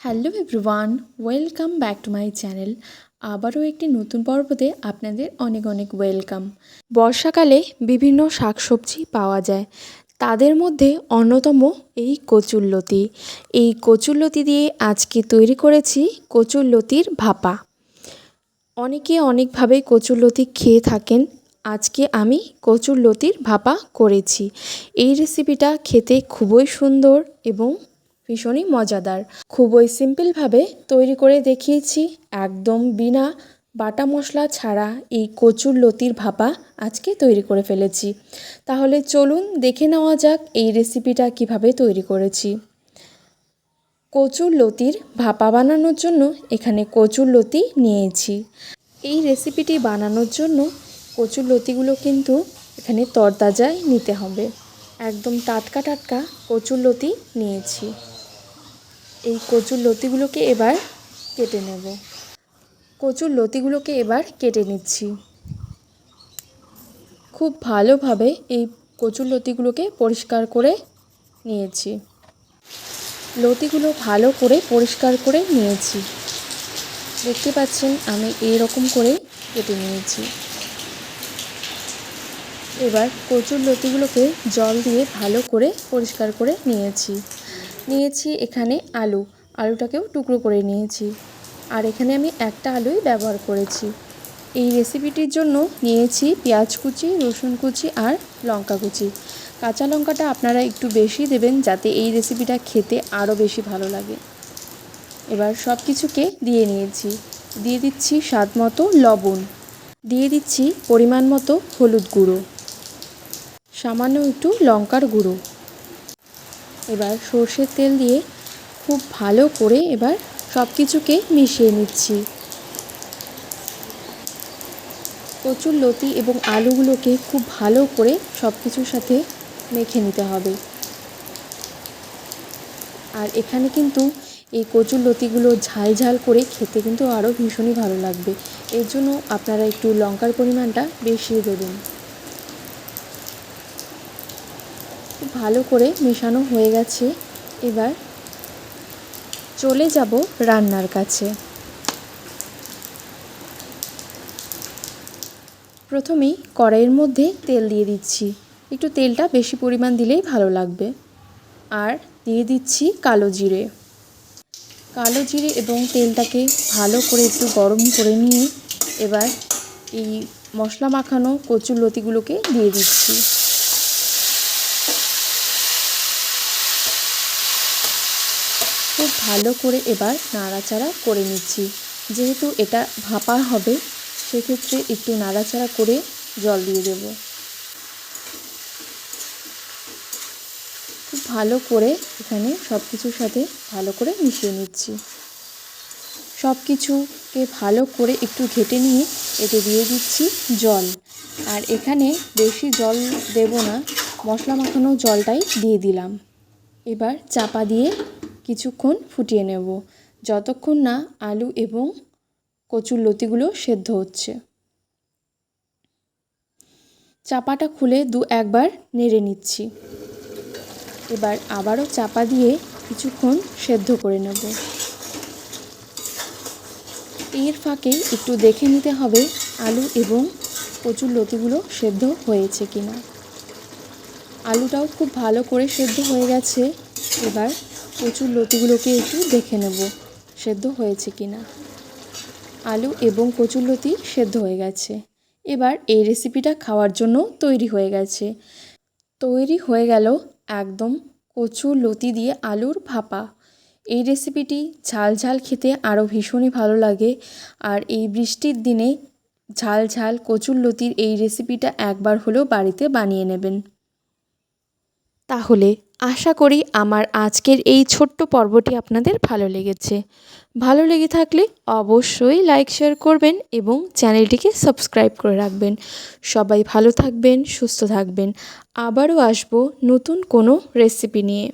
Hello everyone, welcome back to my channel. আবারও একটি নতুন পর্বতে আপনাদের অনেক অনেক ওয়েলকাম। বর্ষাকালে বিভিন্ন শাকসবজি পাওয়া যায়। তাদের মধ্যে অন্যতম এই কচুরলতি এই কচুরলতি দিয়ে আজকে তৈরি করেছি কচুরলতির ভাপা। অনেকে অনেকভাবে কচুরলতি খেয়ে থাকেন। আজকে আমি কচুরলতির ভাপা করেছি। এই রেসিপিটা খেতে খুবই সুন্দর এবং ভীষণই মজাদার। খুবই সিম্পলভাবে তৈরি করে দেখিয়েছি, একদম বিনা বাটা মশলা ছাড়া এই কচুর লতির ভাপা আজকে তৈরি করে ফেলেছি। তাহলে চলুন দেখে নেওয়া যাক এই রেসিপিটা কীভাবে তৈরি করেছি। কচুর লতির ভাপা বানানোর জন্য এখানে কচুর লতি নিয়েছি। এই রেসিপিটি বানানোর জন্য কচুর লতিগুলো কিন্তু এখানে তরতাজায় নিতে হবে। একদম টাটকা টাটকা কচুর লতি নিয়েছি। এই কচুর লতিগুলোকে এবার কেটে নেব। কচুর লতিগুলোকে এবার কেটে নিচ্ছি। খুব ভালোভাবে এই কচুর লতিগুলোকে পরিষ্কার করে নিয়েছি। লতিগুলো ভালো করে পরিষ্কার করে নিয়েছি। দেখতে পাচ্ছেন, আমি এই রকম করে কেটে নিয়েছি। এবার কচুর লতিগুলোকে জল দিয়ে ভালো করে পরিষ্কার করে নিয়েছি। নিয়েছি এখানে আলু। আলুটাকেও টুকরো করে নিয়েছি। আর এখানে আমি একটা আলুই ব্যবহার করেছি। এই রেসিপিটির জন্য নিয়েছি পেঁয়াজ কুচি, রসুন কুচি আর লঙ্কা কুচি। কাঁচা লঙ্কাটা আপনারা একটু বেশি দেবেন যাতে এই রেসিপিটা খেতে আরও বেশি ভালো লাগে। এবার সব কিছুকে দিয়ে নিয়েছি। দিয়ে দিচ্ছি স্বাদ মতো লবণ। দিয়ে দিচ্ছি পরিমাণ মতো হলুদ গুঁড়ো। সামান্য একটু লঙ্কার গুঁড়ো। এবার সর্ষের তেল দিয়ে খুব ভালো করে এবার সব কিছুকে মিশিয়ে নিচ্ছি। কচুর লতি এবং আলুগুলোকে খুব ভালো করে সব কিছুর সাথে মেখে নিতে হবে। আর এখানে কিন্তু এই কচুর লতিগুলো ঝাল ঝাল করে খেতে কিন্তু আরও ভীষণই ভালো লাগবে। এর জন্য আপনারা একটু লঙ্কার পরিমাণটা বেশি দেবেন। খুব ভালো করে মেশানো হয়ে গেছে। এবার চলে যাব রান্নার কাছে। প্রথমেই কড়াইয়ের মধ্যে তেল দিয়ে দিচ্ছি। একটু তেলটা বেশি পরিমাণ দিলেই ভালো লাগবে। আর দিয়ে দিচ্ছি কালো জিরে। কালো জিরে এবং তেলটাকে ভালো করে একটু গরম করে নিয়ে এবার এই মশলা মাখানো কচুর লতিগুলোকে দিয়ে দিচ্ছি। খুব ভালো করে এবার নাড়াচাড়া করে নিচ্ছি। যেহেতু এটা ভাপা হবে, সেক্ষেত্রে একটু নাড়াচাড়া করে জল দিয়ে দেব। খুব ভালো করে এখানে সব কিছুর সাথে ভালো করে মিশিয়ে নিচ্ছি। সব কিছুকে ভালো করে একটু ঘেটে নিয়ে এতে দিয়ে দিচ্ছি জল। আর এখানে বেশি জল দেব না, মশলা মাখানো জলটাই দিয়ে দিলাম। এবার চাপা দিয়ে কিছুক্ষণ ফুটিয়ে নেব। যতক্ষণ না আলু এবং কচুর লতিগুলো সেদ্ধ হচ্ছে। চাপাটা খুলে দু একবার নেড়ে নিচ্ছি। এবার আবারও চাপা দিয়ে কিছুক্ষণ সেদ্ধ করে নেব। এর ফাঁকে একটু দেখে নিতে হবে আলু এবং কচুর লতিগুলো সেদ্ধ হয়েছে কিনা। আলুটাও খুব ভালো করে সেদ্ধ হয়ে গেছে। এবার কচুর লতিগুলোকে একটু দেখে নেব, সেদ্ধ হয়েছে কি না আলু এবং কচুর লতি সেদ্ধ হয়ে গেছে। এবার এই রেসিপিটা খাওয়ার জন্য তৈরি হয়ে গেছে। তৈরি হয়ে গেল একদম কচুর লতি দিয়ে আলুর ভাপা। এই রেসিপিটি ঝাল ঝাল খেতে আরও ভীষণই ভালো লাগে। আর এই বৃষ্টির দিনে ঝাল ঝাল কচুর লতির এই রেসিপিটা একবার হলেও বাড়িতে বানিয়ে নেবেন। তাহলে আশা করি আমার আজকের এই ছোট্ট পর্বটি আপনাদের ভালো লেগেছে। ভালো লেগে থাকলে অবশ্যই লাইক শেয়ার করবেন এবং চ্যানেলটিকে সাবস্ক্রাইব করে রাখবেন। সবাই ভালো থাকবেন, সুস্থ থাকবেন। আবারও আসব নতুন কোনো রেসিপি নিয়ে।